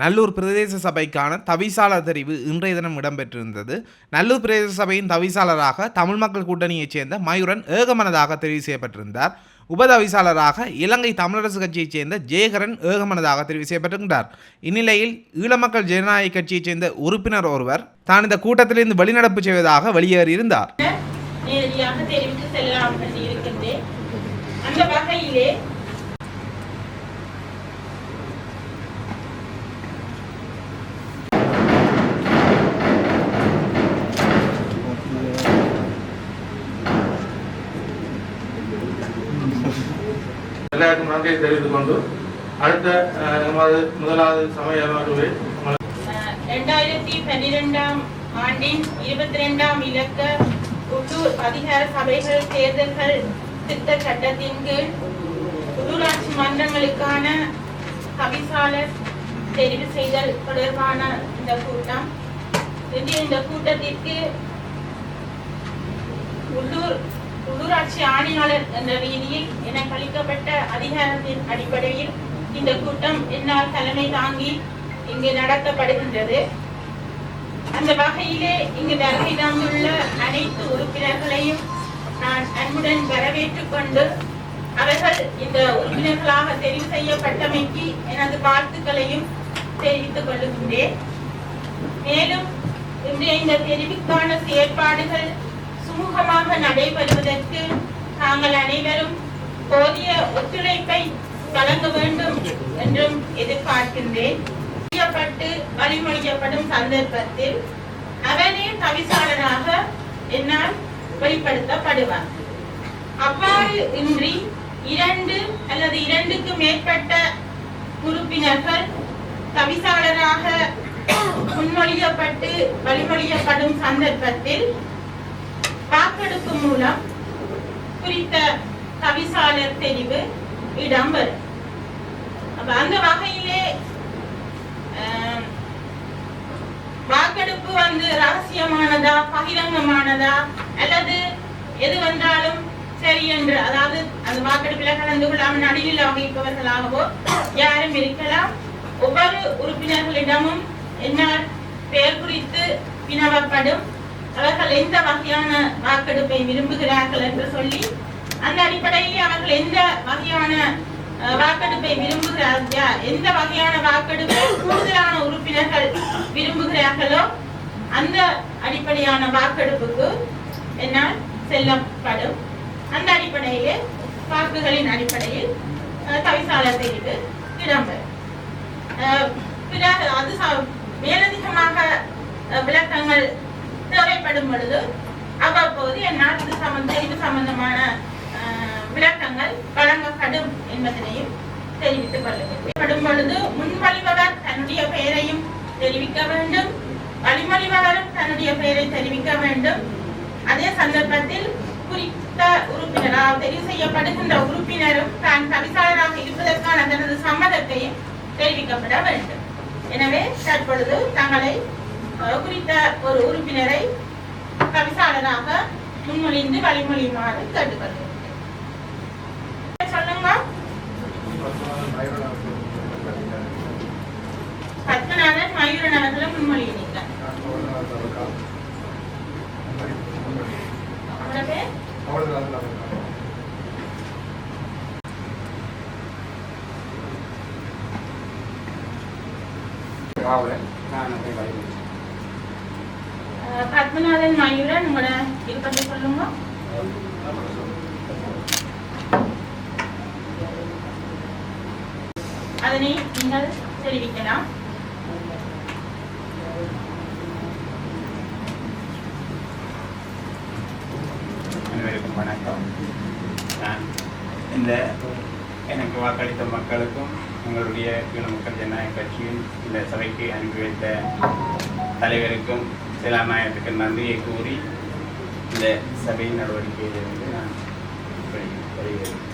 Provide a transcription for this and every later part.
நல்லூர் பிரதேச சபைக்கான தவிசாளர் தெரிவு இன்றைய தினம் இடம்பெற்றிருந்தது. நல்லூர் பிரதேச சபையின் தவிசாளராக தமிழ் மக்கள் கூட்டணியைச் சேர்ந்த மயூரன் ஏகமனதாக தெரிவு செய்யப்பட்டிருந்தார். உபதவிசாளராக இலங்கை தமிழரசு கட்சியைச் சேர்ந்த ஜெயகரன் ஏகமனதாக தெரிவு செய்யப்பட்டிருக்கிறார் இந்நிலையில் ஈழமக்கள் ஜனநாயக கட்சியைச் சேர்ந்த உறுப்பினர் ஒருவர் தான் இந்த கூட்டத்திலிருந்து வெளிநடப்பு செய்வதாக வெளியேறியிருந்தார். நேரடியாக தெரிவித்து எல்லாருக்கும் நன்றியை தெரிவித்துக் கொண்டு அடுத்த நமது முதலாவது சமய அமர்வை இரண்டாயிரத்தி பன்னிரெண்டாம் ஆண்டின் இருபத்தி ரெண்டாம் இலக்க உள்ளூர் அதிகார சபைகள் தேர்தல்கள் திட்ட சட்டத்தின் கீழ் உள்ளூராட்சி மன்றங்களுக்கான தவிசாளர் தெரிவு செய்தல் தொடர்பான இந்த கூட்டம் இன்று இந்த கூட்டத்திற்கு உள்ளூர் உள்ளூராட்சி ஆணையாளர் என்ற ரீதியில் எனக்கு அளிக்கப்பட்ட அதிகாரத்தின் அடிப்படையில் இந்த கூட்டம் என்னால் தலைமை தாங்கி இங்கு நடத்தப்படுகின்றது. அந்த வகையிலே இங்கு வருகை தந்துள்ள அனைத்து உறுப்பினர்களையும் நான் அன்புடன் வரவேற்றுக் கொண்டு அவர்கள் இந்த உறுப்பினர்களாக தெரிவு செய்யப்பட்டமைக்கு எனது வாழ்த்துக்களையும் தெரிவித்துக் கொள்ளுகின்றேன். மேலும் இன்றைய இந்த தெரிவுக்கான செயற்பாடுகள் சுமூகமாக நடைபெறுவதற்கு நாங்கள் அனைவரும் போதிய ஒத்துழைப்பை வழங்க வேண்டும் என்றும் எதிர்பார்க்கின்றேன். வழிமொழியப்படும் சந்தர்ப்பத்தில் அவரே தவிசாளராக என்னால் வெளிப்படுத்தப்படுவார். அவ்வாறு இன்றி இரண்டு அல்லது இரண்டுக்கு மேற்பட்ட உறுப்பினர்கள் தவிசாளராக முன்மொழியப்பட்டு வழிமொழியப்படும் சந்தர்ப்பத்தில் வாக்கெடுப்பு மூலம் குறித்த தவிசாளர் தெரிவு இடம்பெறும் அப்ப அந்த வகையிலே வாக்கெடுப்பு வந்து ரகசியமானதா பகிரங்கமானதா அல்லது எது வந்தாலும் சரி என்று அதாவது அந்த வாக்கெடுப்பில் கலந்து கொள்ளாமல் நடுவில் வகிப்பவர்களாகவோ யாரும் இருக்கலாம். ஒவ்வொரு உறுப்பினர்களிடமும் என்ன பெயர் குறித்து வினவப்படும். அவர்கள் எந்த வகையான வாக்கெடுப்பை விரும்புகிறார்கள் என்று சொல்லி அந்த அடிப்படையில் அவர்கள் எந்த வகையான வாக்கெடுப்பை விரும்புகிறார்கள் எந்த வகையான வாக்கெடுப்பை கூடுதலான உறுப்பினர்கள் விரும்புகிறார்களோ அந்த அடிப்படையான வாக்கெடுப்புக்கு என்னால் செல்லப்படும். அந்த அடிப்படையிலே வாக்குகளின் அடிப்படையில் அஹ், தவிசாளர் தெரிவு இடம்பெறும். பிறகு அது மேலதிகமாக விளக்கங்கள் தேவைப்படும் பொழுது அவ்வப்போது என்னால் இது சம்பந்த இது சம்பந்தமான விளக்கங்கள் வழங்கப்படும் என்பதனையும் தெரிவித்துக் கொள்ளுகிறேன் பொழுது முன்மொழிபவர் தன்னுடைய பெயரையும் தெரிவிக்க வேண்டும். வழிமொழிபவரும் தன்னுடைய பெயரை தெரிவிக்க வேண்டும். அதே சந்தர்ப்பத்தில் குறித்த உறுப்பினரால் தெரிவு செய்யப்படுகின்ற உறுப்பினரும் தான் தவிசாளராக இருப்பதற்கான தனது சம்மதத்தையும் தெரிவிக்கப்பட வேண்டும். எனவே தற்பொழுது தங்களை குறித்த ஒரு உறுப்பினரை தவிசாளராக முன்மொழிந்து வழிமொழியுமாறு கேட்டுக்கொள்கிறேன். சொல்லுங்க பத்மநாதன் மயூரன் அவர்களை முன்மொழியினீங்க நான் பேர் அஹ், பத்மநாதன் மயூரன் உங்களோட இது பற்றி சொல்லுங்க. அதனை நீங்கள் தெரிவிக்கலாம். அனைவருக்கும் வணக்கம். நான் இந்த எனக்கு வாக்களித்த மக்களுக்கும் உங்களுடைய ஈழ மக்கள் ஜனநாயக கட்சியும் இந்த சபைக்கு அனுப்பி வைத்த தலைவருக்கும் சிலாநாயகத்துக்கு நன்றியை கூறி இந்த சபையின் நடவடிக்கையிலிருந்து நான் வெளியேறுகிறேன்.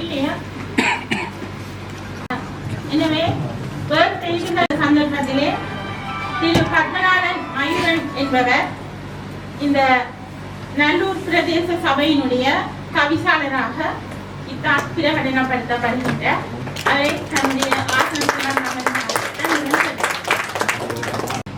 இல்லையா? எனவே சந்தர்ப்பத்திலே திரு பத்மநாதன் மயூரன் என்பவர் இந்த நல்லூர் பிரதேச சபையினுடைய தவிசாளராக இத்தான் பிரகடனப்படுத்தப்படுகின்றார் அதை தன்னுடைய ஆசனத்துடன்.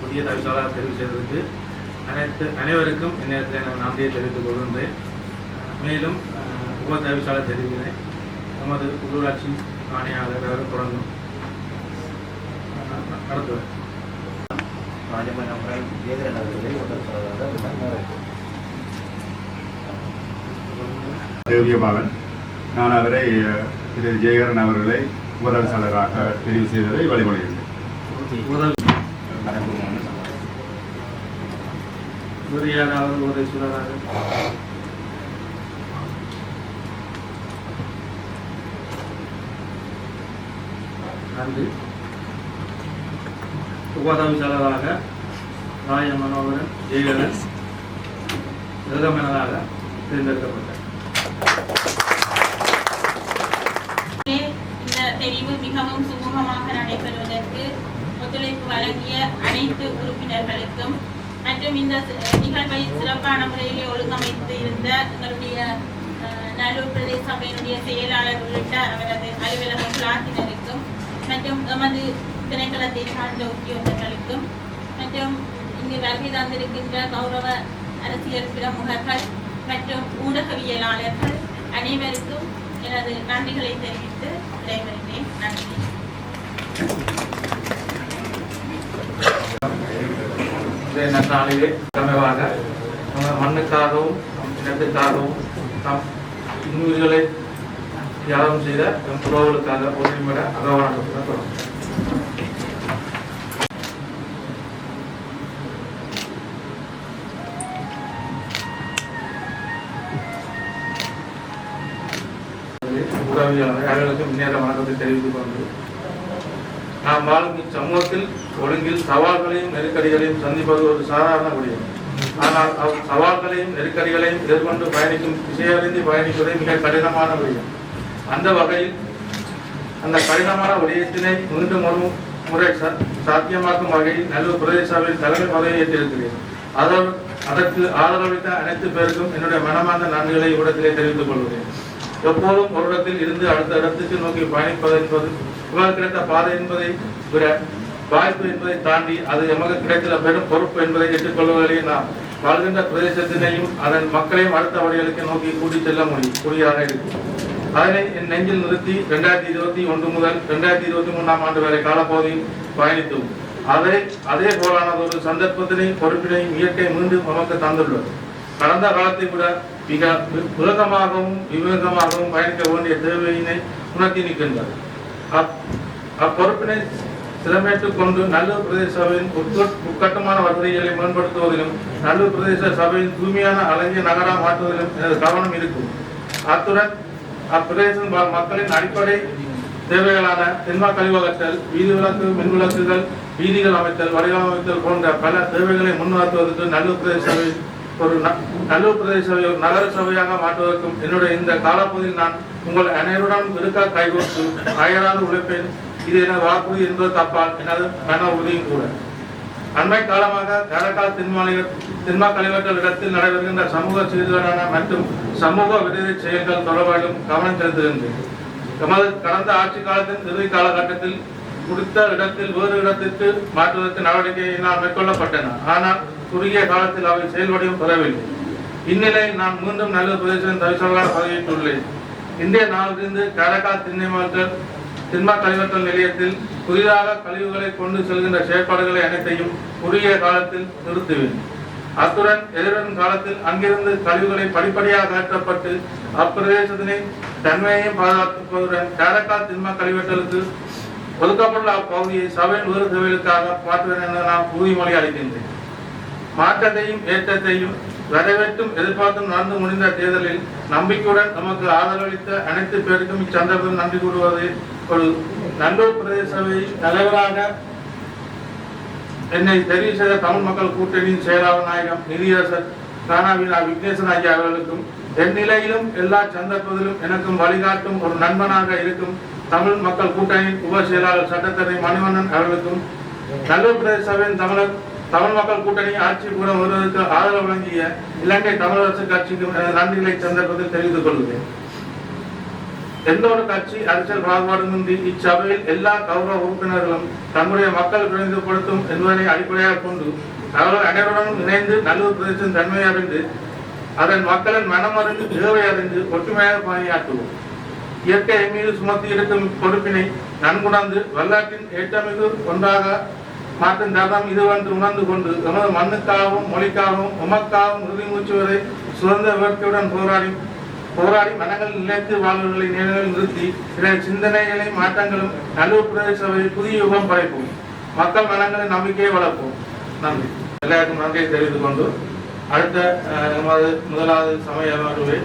புதிய தவிசாளர் தெரிவு செய்ததற்கு அனைத்து அனைவருக்கும் இந்நேரத்தில் நான் நன்றியை தெரிவித்துக் கொள்கின்றேன். மேலும் அஹ், உப தவிசாளர் தெரிவினை நமது உள்ளூராட்சி ஆணையாளர் அஹ், நடத்துவார். ராஜமன் அவர்களை முதல் சொல்வதாக தேவியபாலன். நான் அவரை திரு ஜெயகரன் அவர்களை உபதவிசாளராக தெரிவு செய்ததை வழிமொழிகின்றேன் முதல் யாராவது ஒரு நன்றி. உபதவிசாளராக ராய மனோகரன் ஜெயகரன் பிரதமனாக தேர்ந்தெடுக்கப்பட்டார். இந்த தெரிவு மிகவும் சுமூகமாக நடைபெறுவதற்கு ஒத்துழைப்பு வழங்கிய அனைத்து உறுப்பினர்களுக்கும் மற்றும் இந்த நிகழ்வை சிறப்பான முறையிலே ஒழுங்கமைத்து இருந்த எங்களுடைய நல்லூர் பிரதேச சபையினுடைய செயலாளர் உள்ளிட்ட அவரது அலுவலக கிளாத்தினருக்கும் மற்றும் எமது திணைக்களத்தை சார்ந்த உத்தியோகர்களுக்கும் மற்றும் இங்கு வருகை தந்திருக்கின்ற கௌரவ அரசியல் பிரமுகர்கள் மற்றும் ஊடகவியலாளர்கள் அனைவருக்கும் எனது நன்றிகளை தெரிவித்து விடைபெறுகிறேன். நன்றி. இந்த நாளிலே தலைவாக நம்ம மண்ணுக்காகவும் நம் இனத்துக்காகவும் நம் இன்னுயிர்களை தியாகம் செய்த நம் புறவுகளுக்காக ஒன்றிமட அகவான உதவியாளர் அவர்களுக்கு முன்னேற வணக்கத்தை தெரிவித்துக் கொண்டு நாம் வாழும் சமூகத்தில் ஒழுங்கில் சவால்களையும் நெருக்கடிகளையும் சந்திப்பது ஒரு சாதாரண விடயம். ஆனால் அவ் சவால்களையும் நெருக்கடிகளையும் எதிர்கொண்டு பயணிக்கும் திசையறிந்து பயணிப்பதே மிக கடினமான விடயம். அந்த வகையில் அந்த கடினமான விடயத்தினை மீண்டும் ஒரு முறை சா- சாத்தியமாக்கும் வகையில் நல்லூர் பிரதேசாவில் தலைமை பதவியை ஏற்றிருக்கிறேன். அதோடு அதற்கு ஆதரவளித்த அனைத்து பேருக்கும் என்னுடைய மனமார்ந்த நன்றிகளை இடத்திலே தெரிவித்துக் கொள்கிறேன். எப்போதும் ஒரு இடத்தில் இருந்து அடுத்த இடத்துக்கு நோக்கி பயணிப்பது என்பது இவர் கிடைத்த பாதை என்பதை விட வாய்ப்பு என்பதை தாண்டி அது எமக்கு கிடைத்துள்ள பெரும் பொறுப்பு என்பதை ஏற்றுக்கொள்வதிலே நாம் வாழ்கின்ற பிரதேசத்தினையும் அதன் மக்களையும் அடுத்த வழிகளுக்கு நோக்கி கூட்டிச் செல்ல முடியும் கூடியதாக இருக்கும் அதனை என் நெஞ்சில் நிறுத்தி ரெண்டாயிரத்தி இருபத்தி ஒன்று முதல் ரெண்டாயிரத்தி இருபத்தி மூணாம் ஆண்டு வரை காலப்பகுதியில் பயணித்தோம். அதை அதே போலானது ஒரு சந்தர்ப்பத்தினையும் பொறுப்பினையும் இயற்கை மீண்டும் நமக்கு தந்துள்ளது. கடந்த காலத்தை விட மிக வி- விவேகமாகவும் விவேகமாகவும் பயணிக்க வேண்டிய தேவையினை உணர்த்தி நிற்கின்றது. அப் அப்பொறுப்பினை சிறமேற்றுக் கொண்டு நல்லூர் பிரதேச சபையின் முக்கட்டமான வசதிகளை மேம்படுத்துவதிலும் நல்லூர் பிரதேச சபையின் தூய்மையான அழகிய நகரம் மாற்றுவதிலும் எனது கவனம் இருக்கும். அத்துடன் அப்பிரதேசம் மக்களின் அடிப்படை தேவைகளான தென்மா கழிவகற்றல் வீதி விளக்கு மின் விளக்குகள் வீதிகள் அமைத்தல் வடிவமைத்தல் போன்ற பல தேவைகளை முன்னிறுத்துவதற்கு நல்லூர் பிரதேச சபையின் ஒரு ந- நல்லூர் பிரதேச சபை ஒரு நகர சபையாக மாற்றுவதற்கும் என்னுடைய இந்த காலப்பகுதியில் நான் உங்கள் அனைவருடன் இருக்க கைகோர்த்து அயராது உழைப்பேன். இது எனது வாக்குறுதி என்பது தப்பால் எனது மன உறுதியும் கூட. அண்மை காலமாக காரைக்கால் தென்மாநில தென்மா கலைவர்கள் இடத்தில் நடைபெறுகின்ற சமூக சீர்கேடான மற்றும் சமூக விரோத செயல்கள் தொடர்பாகவும் கவனம் செலுத்துகின்றேன். எமது கடந்த ஆட்சி காலத்தின் இறுதி காலகட்டத்தில் குறித்த இடத்தில் வேறு இடத்திற்கு மாற்றுவதற்கு நடவடிக்கையினால் மேற்கொள்ளப்பட்டன? ஆனால் குறுகிய காலத்தில் அவை செயல்படையும் பெறவில்லை இந்நிலையில் நான் மீண்டும் நல்ல பிரதேசம் தவிசாளராக பதவியிட்டுள்ளேன் இந்திய நாளிலிருந்து காரைக்கால் திண்ணை திண்மா கழிவற்றல் நிலையத்தில் புதிதாக கழிவுகளை கொண்டு செல்கின்ற செயற்பாடுகளை அனைத்தையும் குறுகிய காலத்தில் நிறுத்துவேன். அத்துடன் எதிர்வரும் காலத்தில் அங்கிருந்து கழிவுகளை படிப்படியாக அகற்றப்பட்டு அப்பிரதேசத்தினை தன்மையையும் பாதுகாப்பதுடன் கேரக்கா திண்ம கழிவற்றலுக்கு ஒதுக்கப்பட்டுள்ள அப்பகுதியை சபையின் வேறு தேவைகளுக்காக மாற்றுவேன் என நான் உறுதிமொழி அளிக்கின்றேன். மாற்றத்தையும் ஏற்றத்தையும் வரவேற்றும் எதிர்பார்த்தும் நடந்து முடிந்த தேர்தலில் நம்பிக்கையுடன் நமக்கு ஆதரவளித்த அனைத்து பேருக்கும் இச்சந்தர்ப்பம் நன்றி கூறுவது ஒரு நல்லூர் பிரதேச சபை தலைவராக என்னை தெரிவு செய்த தமிழ் மக்கள் கூட்டணியின் செயலாளர் நாயகம் நிதியரசர் கானாவினா விக்னேசன் ஐயா அவர்களுக்கும் என் நிலையிலும் எல்லா சந்தர்ப்பத்திலும் எனக்கும் வழிகாட்டும் ஒரு நண்பனாக இருக்கும் தமிழ் மக்கள் கூட்டணியின் உப செயலாளர் சட்டத்தரணி மணிவண்ணன் அவர்களுக்கும் நல்லூர் பிரதேச சபையின் தமிழர் தமிழ் மக்கள் கூட்டணி ஆட்சி கூட வருவதற்கு ஆதரவு வழங்கிய இலங்கை தமிழரசு கட்சிக்கு நன்றிகளை சந்தர்ப்பத்தில் தெரிவித்துக் கொள்கிறேன். எந்த ஒரு கட்சி அரசியல் பாகுபாடுமின்றி இச்சபையில் எல்லா கௌரவ உறுப்பினர்களும் தங்களுடைய மக்கள் பிரதிநிதிப்படுத்தும் என்பதனை அடிப்படையாக கொண்டு அவர்கள் அனைவருடனும் இணைந்து நல்லூர் பிரதேசம் தன்மையை அறிந்து அதன் மக்களின் மனம் அறிந்து தேவை அறிந்து ஒற்றுமையாக பணியாற்றுவோம். இயற்கை மீது சுமத்தி இருக்கும் பொறுப்பினை நன்குணர்ந்து வரலாற்றின் ஏற்றமிகு ஒன்றாக மாற்றும் தருணம் இதுவென்று உணர்ந்து கொண்டு எமது மண்ணுக்காகவும் மொழிக்காகவும் உமக்காகவும் உறுதி மூச்சு வரை சுதந்திர வேட்கையுடன் போராடி போராடி மனங்கள் நிலைத்து வாழ்வுகளை நிலையில் நிறுத்தி பிற சிந்தனைகளை மாற்றங்களும் நல்லூர் பிரதேசவை புதிய யுகம் படைப்போம். மக்கள் மனங்களின் நம்பிக்கையை வளர்ப்போம். நன்றி. எல்லாருக்கும் நன்றியை தெரிவித்துக் கொண்டு அடுத்த நமது முதலாவது சமய அமர்வை